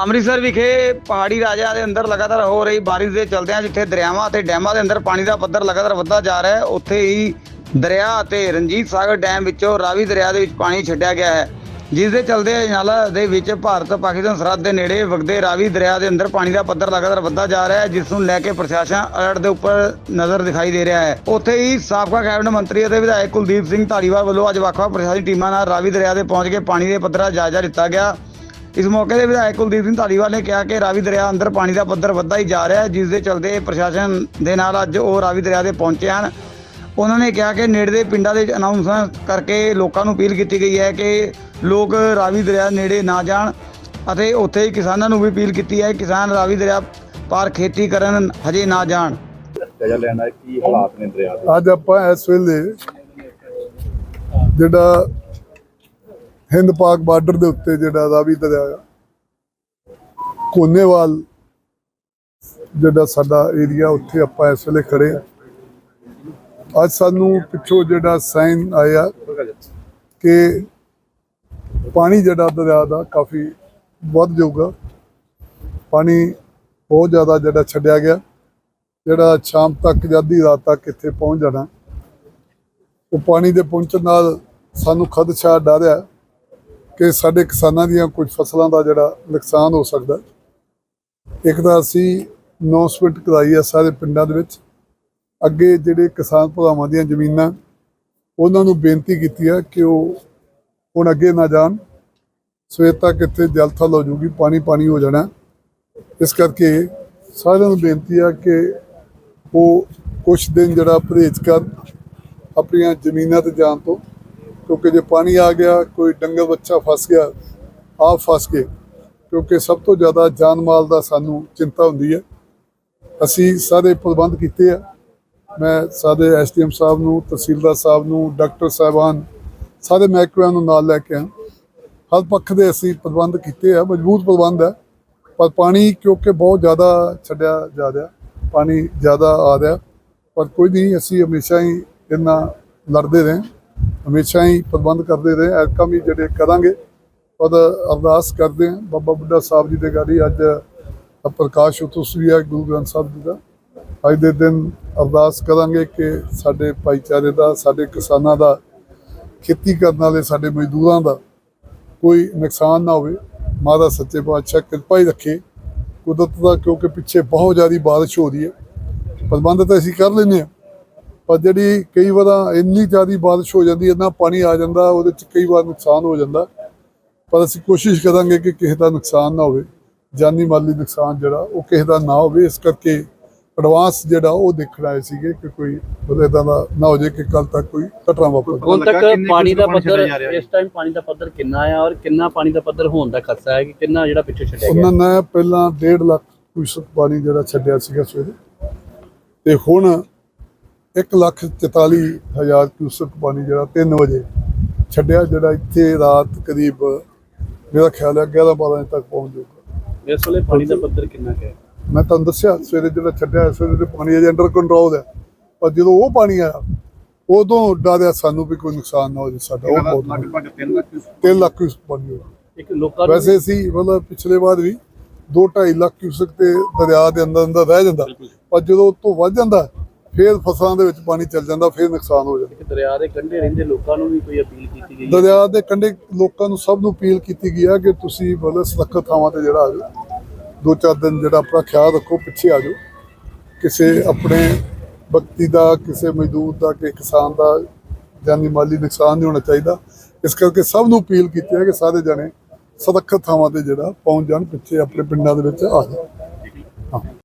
ਅੰਮ੍ਰਿਤਸਰ ਵਿਖੇ ਪਹਾੜੀ ਰਾਜਿਆਂ ਦੇ ਅੰਦਰ ਲਗਾਤਾਰ ਹੋ ਰਹੀ ਬਾਰਿਸ਼ ਦੇ ਚਲਦਿਆਂ ਜਿੱਥੇ ਦਰਿਆਵਾਂ ਅਤੇ ਡੈਮਾਂ ਦੇ ਅੰਦਰ ਪਾਣੀ ਦਾ ਪੱਧਰ ਲਗਾਤਾਰ ਵੱਧਦਾ ਜਾ ਰਿਹਾ ਹੈ, ਉੱਥੇ ਹੀ ਦਰਿਆ ਅਤੇ ਰਣਜੀਤ ਸਾਗਰ ਡੈਮ ਵਿੱਚੋਂ ਰਾਵੀ ਦਰਿਆ ਦੇ ਵਿੱਚ ਪਾਣੀ ਛੱਡਿਆ ਗਿਆ ਹੈ। ਜਿਸ ਦੇ ਚਲਦੇ ਅਜਨਾਲਾ ਦੇ ਵਿੱਚ ਭਾਰਤ ਪਾਕਿਸਤਾਨ ਸਰਹੱਦ ਦੇ ਨੇੜੇ ਵਗਦੇ ਰਾਵੀ ਦਰਿਆ ਦੇ ਅੰਦਰ ਪਾਣੀ ਦਾ ਪੱਧਰ ਲਗਾਤਾਰ ਵੱਧਦਾ ਜਾ ਰਿਹਾ ਹੈ, ਜਿਸ ਨੂੰ ਲੈ ਕੇ ਪ੍ਰਸ਼ਾਸਨ ਅਲਰਟ ਦੇ ਉੱਪਰ ਨਜ਼ਰ ਦਿਖਾਈ ਦੇ ਰਿਹਾ ਹੈ। ਉੱਥੇ ਹੀ ਸਾਬਕਾ ਕੈਬਨਿਟ ਮੰਤਰੀ ਅਤੇ ਵਿਧਾਇਕ ਕੁਲਦੀਪ ਸਿੰਘ ਧਾਲੀਵਾਲ ਵੱਲੋਂ ਅੱਜ ਵੱਖ-ਵੱਖ ਪ੍ਰਸ਼ਾਸਨਿਕ ਟੀਮਾਂ ਨਾਲ ਰਾਵੀ ਦਰਿਆ ਦੇ ਪਹੁੰਚ ਕੇ ਪਾਣੀ ਦੇ ਪੱਧਰ ਦਾ ਜਾਇਜ਼ਾ ਲਿੱਤਾ ਗਿਆ। ਇਸ ਮੌਕੇ ਤੇ ਵਿਧਾਇਕ ਕੁਲਦੀਪ ਸਿੰਘ ਧਾਲੀਵਾਲ ਨੇ ਕਿਹਾ ਕਿ ਰਾਵੀ ਦਰਿਆ ਅੰਦਰ ਪਾਣੀ ਦਾ ਪੱਧਰ ਵੱਧਦਾ ਹੀ ਜਾ ਰਿਹਾ ਹੈ ਜਿਸ ਦੇ ਚਲਦੇ ਪ੍ਰਸ਼ਾਸਨ ਦੇ ਨਾਲ ਅੱਜ ਉਹ ਰਾਵੀ ਦਰਿਆ ਦੇ ਪਹੁੰਚੇ ਹਨ। ਉਹਨਾਂ ਨੇ ਕਿਹਾ ਕਿ ਨੇੜੇ ਦੇ ਪਿੰਡਾਂ ਦੇ ਅਨਾਉਂਸਮੈਂਟ ਕਰਕੇ ਲੋਕਾਂ ਨੂੰ ਅਪੀਲ ਕੀਤੀ ਗਈ ਹੈ ਕਿ ਲੋਕ ਰਾਵੀ ਦਰਿਆ ਨੇੜੇ ਨਾ ਜਾਣ ਅਤੇ ਉੱਥੇ ਹੀ ਕਿਸਾਨਾਂ ਨੂੰ ਵੀ ਅਪੀਲ ਕੀਤੀ ਹੈ ਕਿਸਾਨ ਰਾਵੀ ਦਰਿਆ ਪਾਰ ਖੇਤੀ ਕਰਨ ਹਜੇ ਨਾ ਜਾਣ। ਜਾਇਜ਼ਾ ਲੈਣਾ ਹੈ ਕੀ ਹਾਲਾਤ ਨੇ ਦਰਿਆ ਦੇ? ਅੱਜ ਆਪਾਂ ਇਸ ਵੇਲੇ ਜਿਹੜਾ ਹਿੰਦ ਪਾਕ ਬਾਰਡਰ ਦੇ ਉੱਤੇ ਜਿਹੜਾ ਰਾਵੀ ਦਰਿਆ ਕੋਨੇਵਾਲ ਜਿਹੜਾ ਸਾਡਾ ਏਰੀਆ, ਉੱਥੇ ਆਪਾਂ ਇਸ ਵੇਲੇ ਖੜੇ ਆ। ਅੱਜ ਸਾਨੂੰ ਪਿੱਛੋਂ ਜਿਹੜਾ ਸਾਈਨ ਆਇਆ ਕਿ ਪਾਣੀ ਜਿਹੜਾ ਦਰਿਆ ਦਾ ਕਾਫੀ ਵੱਧ ਜਾਊਗਾ। ਪਾਣੀ ਬਹੁਤ ਜ਼ਿਆਦਾ ਜਿਹੜਾ ਛੱਡਿਆ ਗਿਆ। ਜਿਹੜਾ ਸ਼ਾਮ ਤੱਕ ਜਾਂ ਅੱਧੀ ਰਾਤ ਤੱਕ ਇੱਥੇ ਪਹੁੰਚ ਜਾਣਾ। ਉਹ ਪਾਣੀ ਦੇ ਪਹੁੰਚਣ ਨਾਲ ਸਾਨੂੰ ਖਦਸ਼ਾ ਡਰ ਹੈ ਕਿ ਸਾਡੇ ਕਿਸਾਨਾਂ ਦੀਆਂ ਕੁਝ ਫਸਲਾਂ ਦਾ ਜਿਹੜਾ ਨੁਕਸਾਨ ਹੋ ਸਕਦਾ ਇੱਕ ਤਾਂ ਅਸੀਂ ਅਨਾਉਂਸਮੈਂਟ ਕਰਾਈ ਆ ਸਾਰੇ ਪਿੰਡਾਂ ਦੇ ਵਿੱਚ। ਅੱਗੇ ਜਿਹੜੇ ਕਿਸਾਨ ਭਰਾਵਾਂ ਦੀਆਂ ਜ਼ਮੀਨਾਂ, ਉਹਨਾਂ ਨੂੰ ਬੇਨਤੀ ਕੀਤੀ ਆ ਕਿ ਉਹ ਹੁਣ ਅੱਗੇ ਨਾ ਜਾਣ। ਸਵੇਰ ਤੱਕ ਇੱਥੇ ਜਲ ਥਲ ਹੋ ਜੂਗੀ ਪਾਣੀ ਪਾਣੀ ਹੋ ਜਾਣਾ। ਇਸ ਕਰਕੇ ਸਾਰਿਆਂ ਨੂੰ ਬੇਨਤੀ ਆ ਕਿ ਉਹ ਕੁਝ ਦਿਨ ਜਿਹੜਾ ਪਰਹੇਜ਼ ਕਰ ਆਪਣੀਆਂ ਜ਼ਮੀਨਾਂ ਤੇ ਜਾਣ ਤੋਂ। ਕਿਉਂਕਿ ਜੇ ਪਾਣੀ ਆ ਗਿਆ, ਕੋਈ ਡੰਗਰ ਬੱਚਾ ਫਸ ਗਿਆ, ਆਪ ਫਸ ਗਏ। ਕਿਉਂਕਿ ਸਭ ਤੋਂ ਜ਼ਿਆਦਾ ਜਾਨ ਮਾਲ ਦਾ ਸਾਨੂੰ ਚਿੰਤਾ ਹੁੰਦੀ ਹੈ। ਅਸੀਂ ਸਾਰੇ ਪ੍ਰਬੰਧ ਕੀਤੇ ਆ। ਮੈਂ ਸਾਰੇ ਐਸਡੀਐਮ ਸਾਹਿਬ ਨੂੰ, ਤਹਿਸੀਲਦਾਰ ਸਾਹਿਬ ਨੂੰ, ਡਾਕਟਰ ਸਾਹਿਬਾਨ, ਸਾਰੇ ਮਹਿਕਮਿਆਂ ਨੂੰ ਨਾਲ ਲੈ ਕੇ ਆ ਹਰ ਪੱਖ ਦੇ ਅਸੀਂ ਪ੍ਰਬੰਧ ਕੀਤੇ ਆ। ਮਜ਼ਬੂਤ ਪ੍ਰਬੰਧ ਹੈ ਪਰ ਪਾਣੀ ਕਿਉਂਕਿ ਬਹੁਤ ਜ਼ਿਆਦਾ ਛੱਡਿਆ ਜਾ ਰਿਹਾ। ਪਾਣੀ ਜ਼ਿਆਦਾ ਆ ਰਿਹਾ। ਪਰ ਕੋਈ ਨਹੀਂ, ਅਸੀਂ ਹਮੇਸ਼ਾ ਹੀ ਇਹਨਾਂ ਲੜਦੇ ਰਹੇ। ਹਮੇਸ਼ਾ ਹੀ ਪ੍ਰਬੰਧ ਕਰਦੇ ਰਹੇ ਐਰਕਾਂ ਵੀ ਜਿਹੜੇ ਕਰਾਂਗੇ। ਔਰ ਅਰਦਾਸ ਕਰਦੇ ਹਾਂ। ਬਾਬਾ ਬੁੱਢਾ ਸਾਹਿਬ ਜੀ ਦੇ ਗਾੜੀ ਅੱਜ ਪ੍ਰਕਾਸ਼ ਉਤਸ ਵੀ ਹੈ, ਗੁਰੂ ਗ੍ਰੰਥ ਸਾਹਿਬ ਜੀ ਦਾ। ਅੱਜ ਦੇ ਦਿਨ ਅਰਦਾਸ ਕਰਾਂਗੇ ਕਿ ਸਾਡੇ ਭਾਈਚਾਰੇ ਦਾ, ਸਾਡੇ ਕਿਸਾਨਾਂ ਦਾ, ਖੇਤੀ ਕਰਨ ਵਾਲੇ ਸਾਡੇ ਮਜ਼ਦੂਰਾਂ ਦਾ ਕੋਈ ਨੁਕਸਾਨ ਨਾ ਹੋਵੇ। ਮਾਤਾ ਸੱਚੇ ਪਾਤਸ਼ਾਹ ਕਿਰਪਾ ਹੀ ਰੱਖੇ। ਕੁਦਰਤ ਦਾ ਕਿਉਂਕਿ ਪਿੱਛੇ ਬਹੁਤ ਜ਼ਿਆਦਾ ਬਾਰਿਸ਼ ਹੋ ਰਹੀ ਹੈ। ਪ੍ਰਬੰਧ ਤਾਂ ਅਸੀਂ ਕਰ ਲੈਂਦੇ ਹਾਂ। ਪਰ ਜਿਹੜੀ ਕਈ ਵਾਰ ਇੰਨੀ ਜ਼ਿਆਦਾ ਬਾਰਿਸ਼ ਹੋ ਜਾਂਦੀ ਹੈ ਨਾ ਪਾਣੀ ਆ ਜਾਂਦਾ ਉਹਦੇ ਚ ਕਈ ਵਾਰ ਨੁਕਸਾਨ ਹੋ ਜਾਂਦਾ। ਪਰ ਅਸੀਂ ਕੋਸ਼ਿਸ਼ ਕਰਾਂਗੇ ਕਿ ਕਿਸੇ ਦਾ ਨੁਕਸਾਨ ਨਾ ਹੋਵੇ। ਜਾਨੀ ਮਾਲੀ ਨੁਕਸਾਨ ਜਿਹੜਾ ਉਹ ਕਿਸੇ ਦਾ ਨਾ ਹੋਵੇ। ਇਸ ਕਰਕੇ ਐਡਵਾਂਸ ਜਿਹੜਾ ਉਹ ਦੇਖਣ ਆਏ ਸੀਗੇ ਕਿ ਕੋਈ ਮਤਲਬ ਦਾ ਨਾ ਹੋ ਜਾਏ ਕਿ ਕੱਲ ਤੱਕ ਕੋਈ ਘਟਨਾ ਵਾਪਰ ਹੁਣ ਤੱਕ ਪਾਣੀ ਦਾ ਪੱਧਰ ਹੈ? ਇਸ ਟਾਈਮ ਪਾਣੀ ਦਾ ਪੱਧਰ ਕਿੰਨਾ ਆ ਔਰ ਕਿੰਨਾ ਪਾਣੀ ਦਾ ਪੱਧਰ ਹੋਣ ਦਾ ਖਤਰਾ ਹੈ ਕਿ ਕਿੰਨਾ ਜਿਹੜਾ ਪਿੱਛੇ ਛੱਡਿਆ ਗਿਆ? ਉਹਨਾਂ ਨੇ ਪਹਿਲਾਂ 1.5 ਲੱਖ ਕੁਇਸਕ ਪਾਣੀ ਜਿਹੜਾ ਛੱਡਿਆ ਸੀਗਾ ਸਵੇਰੇ। ਤੇ ਹੁਣ 1 ਲੱਖ 44 ਹਜ਼ਾਰ ਕੁਇਸਕ ਪਾਣੀ ਜਿਹੜਾ 3 ਵਜੇ ਛੱਡਿਆ ਜਿਹੜਾ ਇੱਥੇ ਰਾਤ ਕਰੀਬ ਮੇਰਾ ਖਿਆਲ ਹੈ 11 12 ਵਜੇ ਤੱਕ ਪਹੁੰਚ ਜਾਊਗਾ। ਇਸ ਵੇਲੇ ਪਾਣੀ ਦਾ ਪੱਧਰ ਕਿੰਨਾ ਹੈ? ਮੈਂ ਤੁਹਾਨੂੰ ਦੱਸਿਆ ਸਵੇਰੇ ਜਿਹੜਾ ਛੱਡਿਆ ਸਵੇਰੇ ਦੇ ਪਾਣੀ ਅਜੇ ਅੰਡਰ ਕੰਟਰੋਲ ਹੈ। ਪਰ ਜਦੋਂ ਉਹ ਪਾਣੀ ਆਇਆ ਉਦੋਂ ਡਰਿਆ ਸਾਨੂੰ ਵੀ ਕੋਈ ਨੁਕਸਾਨ ਨਾ ਹੋ ਜਾਵੇ ਸਾਡਾ ਉਹ ਬਹੁਤ ਲਗਭਗ 3 ਲੱਖ 3 ਲੱਖ ਕੁਇਸਕ ਪਾਣੀ ਹੋਇਆ ਇੱਕ ਲੋਕਾਂ ਵੈਸੇ ਸੀ ਮਤਲਬ ਪਿਛਲੇ ਵਾਰ ਵੀ 2.5 ਲੱਖ ਕਿਊਸਕ ਤੇ ਦਰਿਆ ਦੇ ਅੰਦਰ ਅੰਦਰ ਰਹਿ ਜਾਂਦਾ ਪਰ ਜਦੋਂ ਉਤੋਂ ਵੱਧ ਜਾਂਦਾ ਫਿਰ ਫਸਲਾਂ ਦੇ ਵਿੱਚ ਪਾਣੀ ਚੱਲ ਜਾਂਦਾ ਫਿਰ ਨੁਕਸਾਨ ਹੋ ਜਾਂਦਾ। ਇੱਕ ਦਰਿਆ ਦੇ ਕੰਢੇ ਰਹਿੰਦੇ ਲੋਕਾਂ ਨੂੰ ਵੀ ਕੋਈ ਅਪੀਲ ਕੀਤੀ ਗਈ ਹੈ? ਦਰਿਆ ਦੇ ਕੰਢੇ ਲੋਕਾਂ ਨੂੰ ਸਭ ਨੂੰ ਅਪੀਲ ਕੀਤੀ ਗਈ ਹੈ ਕਿ ਤੁਸੀਂ ਮਤਲਬ ਸੁਰੱਖਿਅਤ ਥਾਵਾਂ ਤੇ ਜਿਹੜਾ ਆ ਦੋ ਚਾਰ ਦਿਨ ਜਿਹੜਾ ਆਪਣਾ ਖਿਆਲ ਰੱਖੋ ਪਿੱਛੇ ਆ ਜਾਓ। ਕਿਸੇ ਆਪਣੇ ਵਿਅਕਤੀ ਦਾ ਕਿਸੇ ਮਜ਼ਦੂਰ ਦਾ ਕਿ ਕਿਸਾਨ ਦਾ ਜਾਨੀ ਮਾਲੀ ਨੁਕਸਾਨ ਨਹੀਂ ਹੋਣਾ ਚਾਹੀਦਾ। ਇਸ ਕਰਕੇ ਸਭ ਨੂੰ ਅਪੀਲ ਕੀਤੀ ਹੈ ਕਿ ਸਾਰੇ ਜਣੇ ਸੁਰੱਖਿਅਤ ਥਾਵਾਂ ਤੇ ਜਿਹੜਾ ਪਹੁੰਚ ਜਾਣ ਪਿੱਛੇ ਆਪਣੇ ਪਿੰਡਾਂ ਦੇ ਵਿੱਚ ਆ ਜਾਣ।